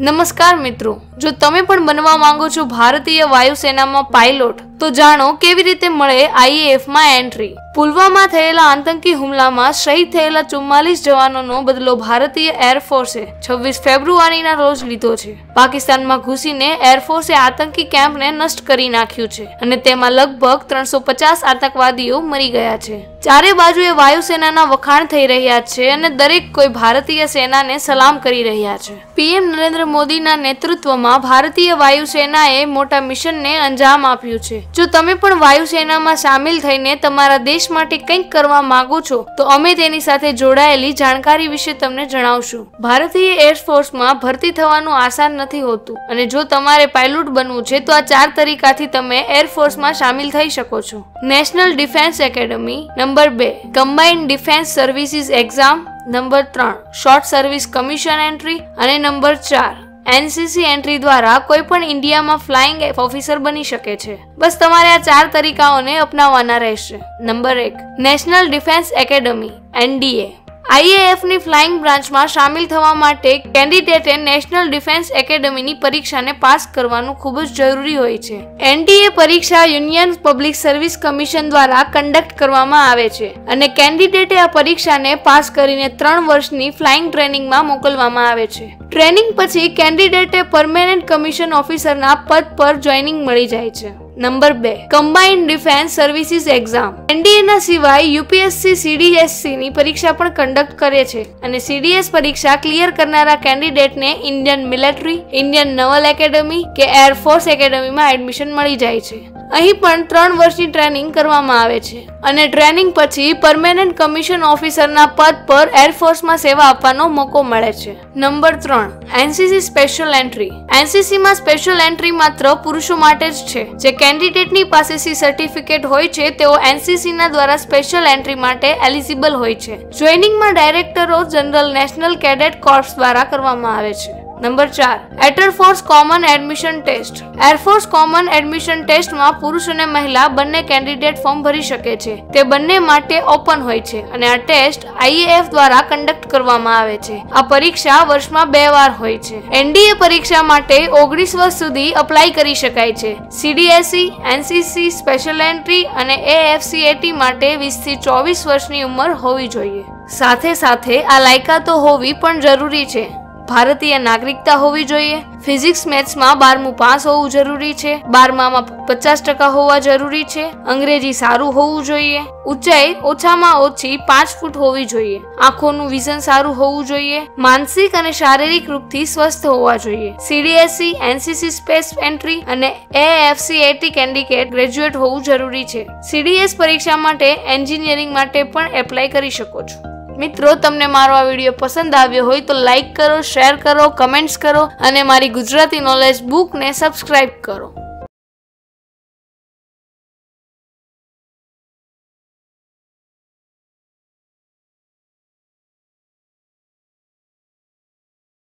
નમસ્કાર મિત્રો. જો તમે પણ બનવા માંગો છો ભારતીય વાયુસેનામાં પાયલોટ તો જાણો કેવી રીતે મળે આઈએએફમાં એન્ટ્રી? પુલવામા થયેલા આતંકી હુમલામાં શહીદ થયેલા ચુમ્માલીસ જવાનોનો બદલો ભારતીય એરફોર્સે છવ્વીસ ફેબ્રુઆરીના રોજ લીધો છે. પાકિસ્તાનમાં ઘૂસીને એરફોર્સે આતંકી કેમ્પને નષ્ટ કરી નાખ્યું છે અને તેમાં લગભગ ત્રણસો પચાસ આતંકવાદીઓ મરી ગયા છે. ચારે બાજુએ વાયુસેનાના વખાણ થઈ રહ્યા છે અને દરેક કોઈ ભારતીય સેનાને સલામ કરી રહ્યા છે. પીએમ નરેન્દ્ર મોદીના નેતૃત્વમાં ભારતીય વાયુસેનાએ મોટા મિશનને અંજામ આપ્યું છે. જો તમે પણ વાયુસેનામાં સામેલ થઈને તમારા દેશ માટે કંઈક કરવા માંગો છો, તો અમે તેની સાથે જોડાયેલી જાણકારી વિશે તમને જણાવશું. ભારતીય એરફોર્સમાં ભરતી થવાનું આસાન નથી હોતું અને જો તમારે પાયલોટ બનવું છે, તો આ ચાર તરીકાથી તમે એરફોર્સમાં સામેલ થઈ શકો છો. નેશનલ ડિફેન્સ એકેડમી નંબર બે. Combined defence services exam number ત્રણ. શોર્ટ સર્વિસ કમિશન એન્ટ્રી અને નંબર ચાર. એનસીસી એન્ટ્રી દ્વારા કોઈ પણ ઇન્ડિયામાં ફ્લાઇંગ ઓફિસર બની શકે છે. બસ તમારે આ ચાર તરીકાઓને અપનાવવાના રહેશે. નંબર એક, નેશનલ ડિફેન્સ એકેડમી, એનડીએ. આઈએએફની ફ્લાઇંગ બ્રાન્ચમાં સામેલ થવા માટે કેન્ડિડેટે નેશનલ ડિફેન્સ એકેડમીની પરીક્ષાને પાસ કરવાનું ખૂબ જ જરૂરી હોય છે. એનડીએ પરીક્ષા યુનિયન પબ્લિક સર્વિસ કમિશન દ્વારા કન્ડક્ટ કરવામાં આવે છે અને કેન્ડિડેટે આ પરીક્ષાને પાસ કરીને ત્રણ વર્ષની ફ્લાઇંગ ટ્રેનિંગમાં મોકલવામાં આવે છે. ટ્રેનિંગ પછી કેન્ડિડેટે પરમેનન્ટ કમિશન ઓફિસરના પદ પર જોઈનિંગ મળી જાય છે. નંબર બે combined defence services exam NDA ના સિવાય યુપીએસસી સીડીએસસી ની પરીક્ષા પણ કન્ડક્ટ કરે છે અને સીડીએસ પરીક્ષા ક્લિયર કરનારા કેન્ડિડેટને Indian military Indian naval academy કે એરફોર્સ એકેડમીમાં એડમિશન મળી જાય છે. અહીં પણ ત્રણ વર્ષની ટ્રેનિંગ કરવામાં આવે છે અને ટ્રેનિંગ પછી પરમેનન્ટ કમિશન ઓફિસરના પદ પર એરફોર્સમાં સેવા આપવાનો મોકો મળે છે. નંબર ત્રણ એનસીસી સ્પેશિયલ એન્ટ્રી એનસીસીમાં સ્પેશિયલ એન્ટ્રી માત્ર પુરુષો માટે જ છે. જે કેન્ડિડેટની પાસે સી સર્ટિફિકેટ હોય છે, તેઓ એનસીસીના દ્વારા સ્પેશિયલ એન્ટ્રી માટે એલિજિબલ હોય છે. જોઈનિંગમાં directorate general national cadet corps દ્વારા કરવામાં આવે છે. નંબર ચાર air force common admission test air force common admission ટેસ્ટમાં પુરુષ અને મહિલા બંને કેન્ડિડેટ ફોર્મ ભરી શકે છે. તે બંને માટે ઓપન હોય છે અને આ ટેસ્ટ આઈએએફ દ્વારા કન્ડક્ટ કરવામાં આવે છે. આ પરીક્ષા વર્ષમાં બે વાર હોય છે. એનડીએ પરીક્ષા માટે ઓગણીસ વર્ષ સુધી અપ્લાય કરી શકાય છે. સીડીએસઈ એનસીસી સ્પેશિયલ એન્ટ્રી અને એએફસીએટી માટે વીસથી ચોવીસ વર્ષની ઉંમર હોવી જોઈએ. સાથે સાથે આ લાયકાતો હોવી પણ જરૂરી છે. ભારતીય નાગરિકતા હોવી જોઈએ. ફિઝિક્સ મેથ્સમાં બારમું પાસ હોવું જરૂરી છે. બારમામાં પચાસ ટકા હોવા જરૂરી છે. અંગ્રેજી સારું હોવું જોઈએ. ઊંચાઈ ઓછામાં ઓછી પાંચ ફૂટ હોવી જોઈએ. આંખોનું વિઝન સારું હોવું જોઈએ. માનસિક અને શારીરિક રૂપથી સ્વસ્થ હોવા જોઈએ. સીડીએસસી એનસીસી સ્પેસ એન્ટ્રી અને એએફસી એટી કેન્ડિડેટ ગ્રેજ્યુએટ હોવું જરૂરી છે. સીડીએસ પરીક્ષા માટે એન્જિનિયરિંગ માટે પણ એપ્લાય કરી શકો છો. મિત્રો, તમને મારો આ વીડિયો પસંદ આવ્યો હોય તો લાઈક કરો, શેર કરો, કમેન્ટ્સ કરો અને મારી ગુજરાતી નોલેજ બુકને સબસ્ક્રાઇબ કરો.